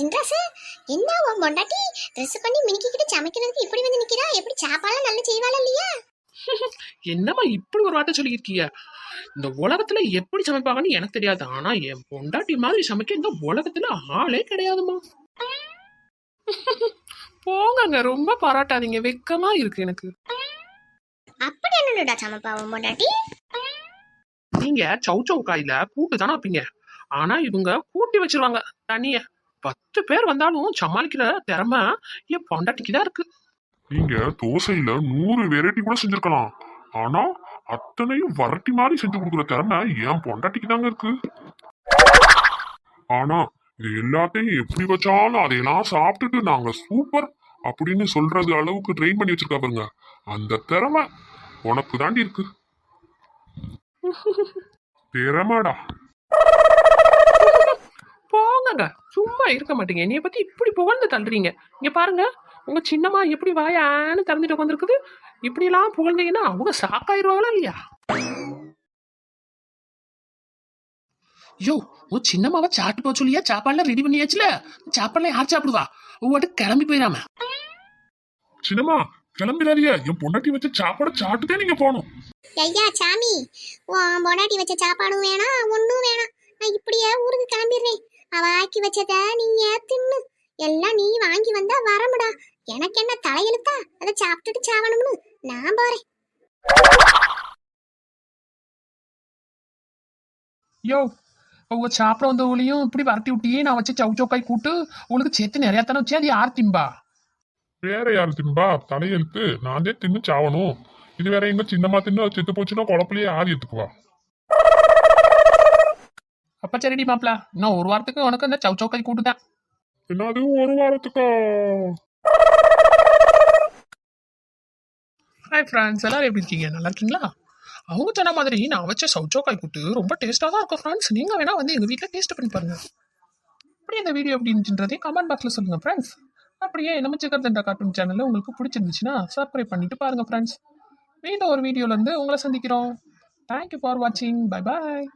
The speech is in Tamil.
சின்ராசு என்ன உன் பொண்டாட்டி? ட்ரெஸ் பண்ணி மினிக்கிட்டு சமைக்கிறதுக்கு இப்படி வந்து நிக்கிறா? எப்படி சாப்பாடுலாம் நல்லா செய்வாளா இல்லையா? என்னம்மா இப்படி ஒரு வார்த்தை சொல்லியிருக்கீங்க? இந்த உலகத்துல எப்படி சமைப்பாங்கன்னு எனக்கு தெரியாது. ஆனா என் பொண்டாட்டி மாதிரி சமைக்க இந்த உலகத்துல ஆளே கிடையாதும்மா. போங்கங்க ரொம்ப பாராட்டாதீங்க. வெக்கமா இருக்கு எனக்கு. அப்படி என்னடா சமைப்பா உன் பொண்டாட்டி? நீங்க சௌ சௌ காயில கூட்டு தானே வைப்பீங்க. ஆனா இவங்க கூட்டி வச்சிருவாங்க தனிய. பத்து பேர் வந்தாலும் சமாளிக்கிற திறமை என் பொண்டாட்டிக்கு தான் இருக்கு. நீங்க தோசையில நூறு வெரைட்டி கூட செஞ்சிருக்கலாம். ஆனா அத்தனையும் வரட்டி மாதிரி செஞ்சு கொடுக்குற திறமை என் பொண்டாட்டிக்கு தாங்க இருக்கு. ஆனா இது எல்லாத்தையும் எப்படி வச்சாலும் அதையெல்லாம் சாப்பிட்டுட்டு நாங்க சூப்பர் அப்படின்னு சொல்றது அளவுக்கு ட்ரெயின் பண்ணி வச்சிருக்கா பாருங்க. அந்த திறமை உனக்கு தாண்டி இருக்கு. திறமைடா. போங்கங்க சும்மா இருக்க மாட்டீங்க. என்னைய பத்தி இப்படி புகழ்ந்து தள்ளுறீங்க இங்க பாருங்க உங்க சின்னம்மா எப்படி வாயான்னு திறந்துட்டு உட்காந்துருக்குது இப்படி எல்லாம் புகழ்ந்தீங்கன்னா அவங்க ஷாக்காயிருவாங்களா இல்லையா? யோ உன் சின்னம்மாவை சாப்பிட்டு போக சொல்லியா? சாப்பாடுலாம் ரெடி பண்ணியாச்சுல? சாப்பாடுலாம் யார் சாப்பிடுவா? ஒவ்வொரு கிளம்பி போயிடாம சின்னம்மா கிளம்பிடாதீங்க. என் பொண்டாட்டி வச்ச சாப்பாடு சாப்பிட்டுதான் நீங்க போகணும். ஐயா சாமி. உன் பொண்டாட்டி வச்ச சாப்பாடும் வேணாம் ஒன்றும் வேணாம். நான் இப்படியே ஊருக்கு கிளம்பிடுறேன். அவ ஆக்கி வச்சத நீ தின்னு? எல்லாம் நீ வாங்கி வந்தா வரமுடா. எனக்கு என்ன தலையெழுத்தா? அதை சாப்பிட்டுட்டு சாவணும்னு. நான் போறேன். யோ அவங்க சாப்பிட வந்தவங்களையும் இப்படி வரட்டி விட்டியே நான் வச்சு சவு சவுக்காய் கூட்டு உங்களுக்கு சேர்த்து நிறையா தானே வச்சு அது யார் திம்பா? வேற யாரு தின்பா தலையெழுத்து. நான் தான் தின்னு சாவணும். இது வேற எங்க சின்னம்மா தின்னு செத்து போச்சுன்னா குழப்பிலேயே ஆதி எடுத்துக்குவா. அப்ப சரிடி மாப்பிள இன்னும் ஒரு வாரத்துக்கு உனக்கு அந்த சவு சவுக்காய் கூட்டு தான் என்னது ஒரு வாரத்துக்கா? ஹாய் ஃப்ரெண்ட்ஸ் எல்லாரும் எப்படி இருக்கீங்க? நல்லா இருக்கீங்களா? அவங்க சொன்ன மாதிரி நான் வச்ச சவுச்சோக்காய் கூட்டு ரொம்ப டேஸ்ட்டாக தான் இருக்கும் ஃப்ரெண்ட்ஸ் நீங்கள் வேணா வந்து எங்கள் வீட்டில் டேஸ்ட் பண்ணி பாருங்க. அப்படியே இந்த வீடியோ இருந்துச்சுன்றதே கமெண்ட் பாக்ஸில் சொல்லுங்கள் ஃப்ரெண்ட்ஸ் அப்படியே நம்ம சிக்கர் தண்டா கார்ட்டூன் சேனலில் உங்களுக்கு பிடிச்சிருந்துச்சுன்னா சப்ஸ்கிரைப் பண்ணிட்டு பாருங்கள் ஃப்ரெண்ட்ஸ் மீண்டும் ஒரு வீடியோலேருந்து உங்களை சந்திக்கிறோம். தேங்க்யூ ஃபார் வாட்சிங் பை பாய்